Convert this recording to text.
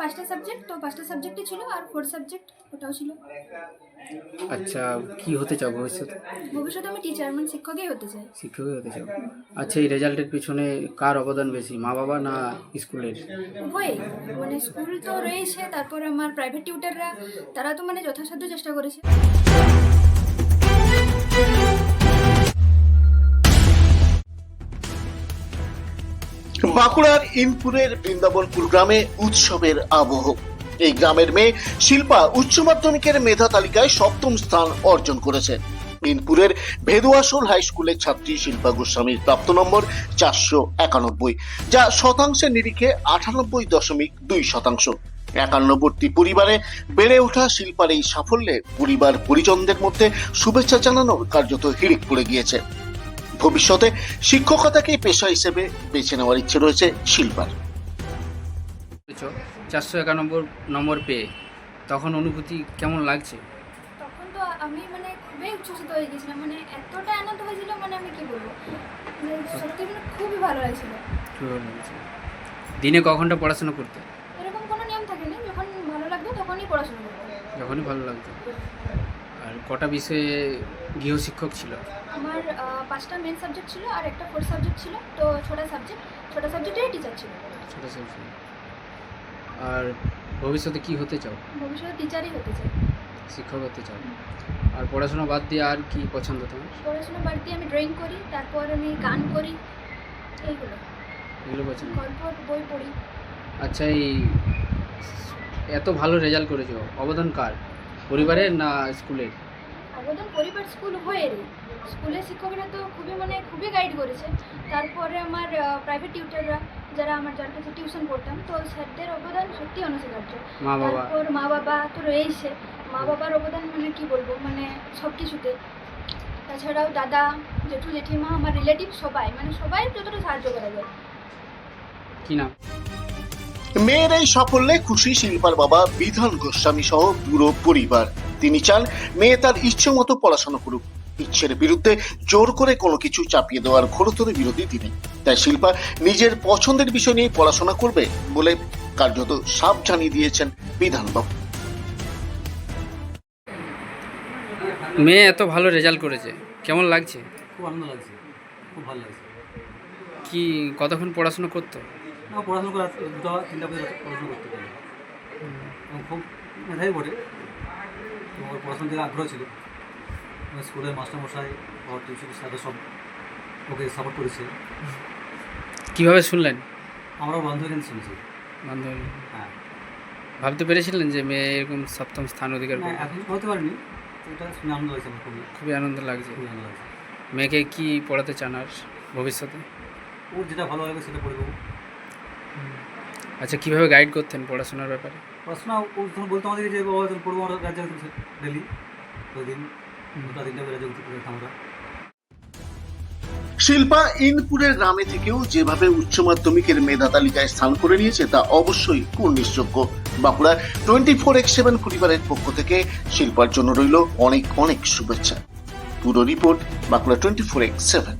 পাঁচটা সাবজেক্ট তো পাঁচটা সাবজেক্টই ছিল আর ফোর সাবজেক্ট ওটাও ছিল। আচ্ছা কি হতে চাও ভবিষ্যতে? ভবিষ্যতে আমি টিচার মানে শিক্ষকই হতে চাই। শিক্ষকই হতে চাও? আচ্ছা এই রেজাল্টের পিছনে কার অবদান বেশি মা বাবা না স্কুলের? উভয়ই মানে স্কুল তো রয়েছে তারপর আমার প্রাইভেট টিউটাররা তারা তো মানে যথাসাধ্য চেষ্টা করেছে। বাঁকুড়ার ইনপুরের বৃন্দাবনপুর গ্রামে উৎসবের আবহ। এই গ্রামের মেয়ে শিল্পা উচ্চ মাধ্যমিকের মেধা তালিকায় সপ্তম স্থান অর্জন করেছে। ইনপুরের ভেদুয়াসোল হাই স্কুলের ছাত্রী শিল্পা গোস্বামীর প্রাপ্ত নম্বর চারশো একানব্বই, যা শতাংশের নিরিখে আটানব্বই দশমিক দুই শতাংশ। একান্নবর্তী পরিবারে বেড়ে ওঠা শিল্পার এই সাফল্যে পরিবার পরিজনদের মধ্যে শুভেচ্ছা জানানোর কার্যত হিড়িক পড়ে গিয়েছে। ভবিষ্যতে শিক্ষকতাকেই পেশা হিসেবে বেছে নেওয়ার ইচ্ছে রয়েছে শিল্পার। চারশো একানব্বই নম্বর পেয়ে। তখন অনুভূতি কেমন লাগছে? তখন তো আমি মানে খুবই উচ্ছ্বসিত হয়ে গেছিলাম মানে এতটা আনন্দ হয়েছিল মানে আমি কি বলব? মানে সত্যি মানে খুবই ভালো লাগছিল দিনে ক ঘণ্টা পড়াশোনা করতে? এরকম কোনো নিয়ম থাকেনি যখন ভালো লাগবে তখনই পড়াশোনা করব। যখনই ভালো লাগতো আর কটা বিষয়ে গৃহশিক্ষক ছিল? আমার পাঁচটা মেন সাবজেক্ট ছিল আর একটা ফোর সাবজেক্ট ছিল তো ছটা সাবজেক্ট ছটা সাবজেক্টেরই টিচার ছিল। ছোটো ছিল আর ভবিষ্যতে কি হতে চাও? ভবিষ্যতে টিচারই হতে চাই। শিক্ষক হতে চাও। আর পড়াশোনা বাদ দিয়ে আর কি পছন্দ তোমার? পড়াশোনা বাদ দিয়ে আমি ড্রয়িং করি তারপর আমি গান করি এইগুলো। এগুলো পছন্দ? গল্প বই পড়ি। আচ্ছা এই এত ভালো রেজাল্ট করেছ অবদান কার? পরিবারের না স্কুলের? অবদান পরিবার স্কুল হয়েরই স্কুলের শিক্ষকরা তো খুবই মানে খুবই গাইড করেছে। তারপরে আমার প্রাইভেট টিউটাররা যারা আমার যার কাছে টিউশন পড়তাম তো স্যারদের অবদান সত্যি অনস্বীকার্য। মা বাবা? তারপর মা বাবা তো রয়েইছে। মা বাবার অবদান মানে কি বলব? মানে সব কিছুতে। তাছাড়াও দাদা জেঠু জেঠিমা আমার রিলেটিভ সবাই। মানে সবাই যতটা সাহায্য করা যায়। কি নাম? মেয়ের এই সাফল্যে খুশি শিল্পার বাবা বিধান গোস্বামী সহ পুরো পরিবার। তিনি চান মেয়ে তার ইচ্ছে মতো পড়াশোনা করুক। ইচ্ছের বিরুদ্ধে জোর করে কোনো কিছু চাপিয়ে দেওয়ার ঘোরতর বিরোধী তিনি। তাই শিল্পা নিজের পছন্দের বিষয় নিয়ে পড়াশোনা করবে বলে কার্যত সাপ জানিয়ে দিয়েছেন বিধানবাবু। মেয়ে এত ভালো রেজাল্ট করেছে। কেমন লাগছে? খুব আনন্দ লাগছে। খুব ভালো লাগছে। কি কতক্ষণ পড়াশোনা করতো? পড়াশোনা করে দুটো তিনটা পর্যন্ত পড়াশোনা করতে পারি এবং খুব মেধাই বটে। ওর পড়াশোনার দিকে আগ্রহ ছিল। স্কুলের মাস্টারমশাই ওর টিউশন সাথে সব ওকে সাপোর্ট করেছে। কীভাবে শুনলেন? আমরাও বন্ধু এখানে শুনেছি। বান্ধবী হ্যাঁ। ভাবতে পেরেছিলেন যে মেয়ে এরকম সপ্তম স্থান অধিকার করবে? এখন হতে পারিনি। এটা শুনে আনন্দ হয়েছে আমার খুবই। খুবই আনন্দ লাগছে। খুবই আনন্দ লাগছে। মেয়েকে কী পড়াতে চান আর ভবিষ্যতে? ওর যেটা ভালো লাগবে সেটা পড়ে দেবো আচ্ছা কীভাবে গাইড করতেন পড়াশোনার ব্যাপারে? পড়াশোনা ও তখন বলতো আমাদেরকে যে পড়ব আমরা রাজ্যে ডেলি ওই দিন দুটা তিনটা রাজ্যে আমরা। শিল্পা ইনপুরের গ্রামে থেকেও যেভাবে উচ্চ মাধ্যমিকের মেধা তালিকায় স্থান করে নিয়েছে তা অবশ্যই কুর্নিশযোগ্য। বাঁকুড়ার টোয়েন্টি ফোর এক্স সেভেন পরিবারের পক্ষ থেকে শিল্পার জন্য রইল অনেক অনেক শুভেচ্ছা। পুরো report Bankura twenty four x seven.